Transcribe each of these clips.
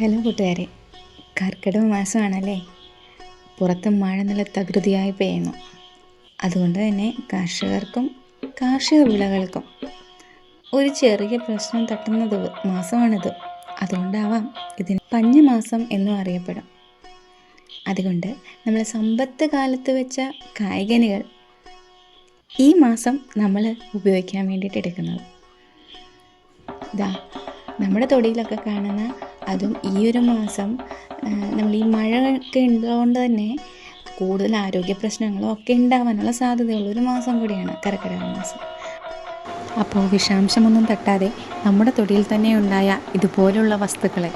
Hello കൂട്ടുകാരെ. കർക്കിടക മാസമാണല്ലേ? പുറത്ത് മഴ നല്ല തകൃതിയായി പെയ്യുന്നു. അതുകൊണ്ട് തന്നെ കർഷകർക്കും കാർഷിക വിളകൾക്കും ഒരു ചെറിയ പ്രശ്നം തട്ടുന്നത് മാസമാണിത്. അതുകൊണ്ടാവാം ഇതിന് പഞ്ഞമാസം എന്നും അറിയപ്പെടും. അതുകൊണ്ട് നമ്മൾ സമ്പത്ത് കാലത്ത് വെച്ച കായികനികൾ ഈ മാസം നമ്മൾ ഉപയോഗിക്കാൻ വേണ്ടിയിട്ട് എടുക്കുന്നത്. ഇതാ നമ്മുടെ തൊടിയിലൊക്കെ കാണുന്ന അതും ഈ ഒരു മാസം നമ്മൾ ഈ മഴ ഒക്കെ ഉള്ളതുകൊണ്ട് തന്നെ കൂടുതൽ ആരോഗ്യ പ്രശ്നങ്ങളും ഒക്കെ ഉണ്ടാവാനുള്ള സാധ്യതയുള്ള ഒരു മാസം കൂടിയാണ് കർക്കിടക മാസം. അപ്പോൾ വിഷാംശമൊന്നും തട്ടാതെ നമ്മുടെ തൊടിയിൽ തന്നെ ഉണ്ടായ ഇതുപോലുള്ള വസ്തുക്കളെ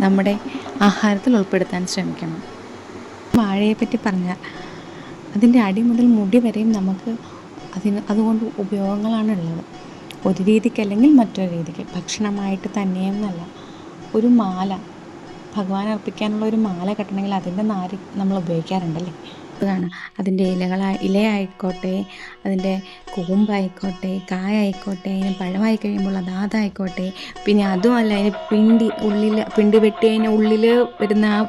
നമ്മുടെ ആഹാരത്തിൽ ഉൾപ്പെടുത്താൻ ശ്രമിക്കണം. വാഴയെപ്പറ്റി പറഞ്ഞാൽ അതിന്റെ അടി മുതൽ മുടി വരെയും നമുക്ക് അതിന് അതുകൊണ്ട് ഉപയോഗങ്ങളാണ് ഉള്ളത്. ഒരു രീതിക്ക് അല്ലെങ്കിൽ മറ്റൊരു രീതിക്ക്. ഭക്ഷണമായിട്ട് തന്നെയെന്നല്ല. ഒരു മാല. ഭഗവാൻ അർപ്പിക്കാനുള്ള ഒരു മാല കെട്ടണമെങ്കിൽ അതിന്റെ നാര് നമ്മൾ ഉപയോഗിക്കാറുണ്ടല്ലേ? അതാണ് അതിന്റെ ഇലകളായി ഇലയായിക്കോട്ടെ അതിന്റെ കൂമ്പായിക്കോട്ടെ കായായിക്കോട്ടെ അതിന് പഴമായി കഴിയുമ്പോൾ അത് അതായിക്കോട്ടെ പിന്നെ അതുമല്ല അതിന് പിണ്ടി ഉള്ളിൽ പിണ്ടി വെട്ടി അതിന് ഉള്ളിൽ വരുന്ന ആ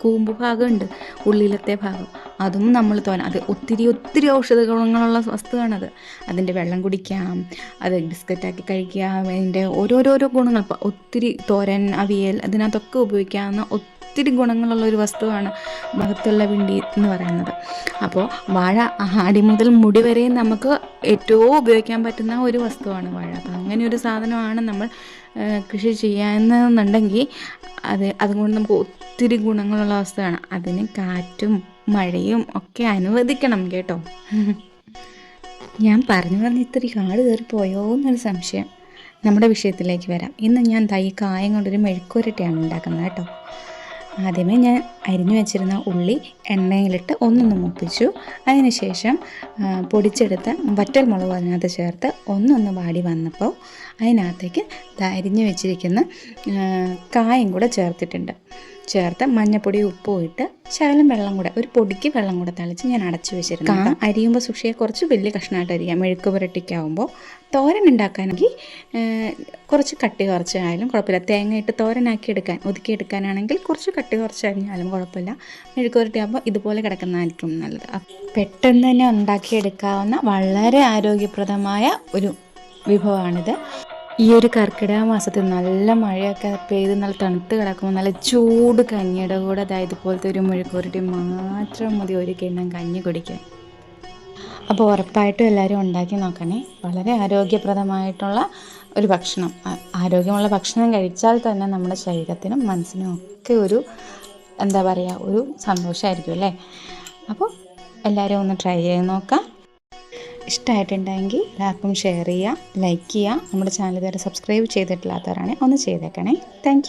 കൂമ്പ് ഭാഗമുണ്ട്. ഉള്ളിലത്തെ ഭാഗം. അതും നമ്മൾ തോന്നാം അത് ഒത്തിരി ഒത്തിരി ഔഷധ ഗുണങ്ങളുള്ള വസ്തുവാണത്. അതിന്റെ വെള്ളം കുടിക്കാം അത് ബിസ്ക്കറ്റാക്കി കഴിക്കാം അതിന്റെ ഓരോരോരോ ഗുണങ്ങൾ. ഒത്തിരി തോരൻ അവിയൽ അതിനകത്തൊക്കെ ഉപയോഗിക്കാവുന്ന ഒത്തിരി ഗുണങ്ങളുള്ള ഒരു വസ്തുവാണ് മഹത്തുള്ള വിണ്ടി എന്ന് പറയുന്നത്. അപ്പോൾ വാഴ ആടി മുതൽ മുടി വരെ നമുക്ക് ഏറ്റവും ഉപയോഗിക്കാൻ പറ്റുന്ന ഒരു വസ്തുവാണ് വാഴ. അപ്പം അങ്ങനെ ഒരു സാധനമാണ് നമ്മൾ കൃഷി ചെയ്യാമെന്നുണ്ടെങ്കിൽ അത് അതുകൊണ്ട് നമുക്ക് ഒത്തിരി ഗുണങ്ങളുള്ള അവസ്ഥയാണ് അതിന് കാറ്റും മഴയും ഒക്കെ അനുവദിക്കണം കേട്ടോ. ഞാൻ പറഞ്ഞു പറഞ്ഞ് ഇത്തിരി കാട് കയറി പോയോ എന്നൊരു സംശയം. നമ്മുടെ വിഷയത്തിലേക്ക് വരാം. ഇന്ന് ഞാൻ തൈ കായം കൊണ്ടൊരു മെഴുക്കുരട്ടിയാണ് ഉണ്ടാക്കുന്നത് കേട്ടോ. ആദ്യമേ ഞാൻ അരിഞ്ഞു വെച്ചിരുന്ന ഉള്ളി എണ്ണയിലിട്ട് ഒന്നൊന്ന് മുപ്പിച്ചു. അതിനുശേഷം പൊടിച്ചെടുത്ത വറ്റൽ മുളക് അതിനകത്ത് ചേർത്ത് ഒന്നൊന്ന് വാടി വന്നപ്പോൾ അതിനകത്തേക്ക് അരിഞ്ഞു വെച്ചിരിക്കുന്ന കായം കൂടെ ചേർത്തിട്ടുണ്ട്. ചേർത്ത് മഞ്ഞപ്പൊടി ഉപ്പും ഇട്ട് ശകലം വെള്ളം കൂടെ ഒരു പൊടിക്ക് വെള്ളം കൂടെ തളിച്ച് ഞാൻ അടച്ചു വെച്ചിരുന്നു. കാ അരിയുമ്പോൾ സുഷിയെ കുറച്ച് വലിയ കഷ്ണമായിട്ട് അരിയാം. മെഴുക്ക് പുരട്ടിക്കാവുമ്പോൾ തോരൻ ഉണ്ടാക്കാനെങ്കിൽ കുറച്ച് കട്ടി കുറച്ചായാലും കുഴപ്പമില്ല. തേങ്ങയിട്ട് തോരനാക്കി എടുക്കാൻ ഒതുക്കി എടുക്കാനാണെങ്കിൽ കുറച്ച് കട്ടി കുറച്ച് അരിഞ്ഞാലും കുഴപ്പമില്ല. മെഴുക്ക് പുരട്ടിയാകുമ്പോൾ ഇതുപോലെ കിടക്കുന്നതായിരിക്കും നല്ലത്. പെട്ടെന്ന് തന്നെ ഉണ്ടാക്കിയെടുക്കാവുന്ന വളരെ ആരോഗ്യപ്രദമായ ഒരു വിഭവമാണിത്. ഈ ഒരു കർക്കിടക മാസത്തിൽ നല്ല മഴയൊക്കെ പെയ്ത് നല്ല തണുത്ത് കിടക്കുമ്പോൾ നല്ല ചൂട് കഞ്ഞിയുടെ കൂടെ അതായത് ഇതുപോലത്തെ ഒരു മുഴുക്കുരുട്ടി മാത്രം മതി ഒരു കിണ്ണം കഞ്ഞി കുടിക്കാൻ. അപ്പോൾ ഉറപ്പായിട്ടും എല്ലാവരും ഉണ്ടാക്കി നോക്കണേ. വളരെ ആരോഗ്യപ്രദമായിട്ടുള്ള ഒരു ഭക്ഷണം. ആരോഗ്യമുള്ള ഭക്ഷണം കഴിച്ചാൽ തന്നെ നമ്മുടെ ശരീരത്തിനും മനസ്സിനും ഒക്കെ ഒരു എന്താ പറയുക ഒരു സന്തോഷമായിരിക്കും അല്ലേ? അപ്പോൾ എല്ലാവരും ഒന്ന് ട്രൈ ചെയ്ത് നോക്കാം. ഇഷ്ടമായിട്ടുണ്ടെങ്കിൽ എല്ലാവർക്കും ഷെയർ ചെയ്യുക ലൈക്ക് ചെയ്യുക നമ്മുടെ ചാനൽ ഇതുവരെ സബ്സ്ക്രൈബ് ചെയ്തിട്ടില്ലാത്തവരാണെങ്കിൽ ഒന്ന് ചെയ്തേക്കണേ. താങ്ക്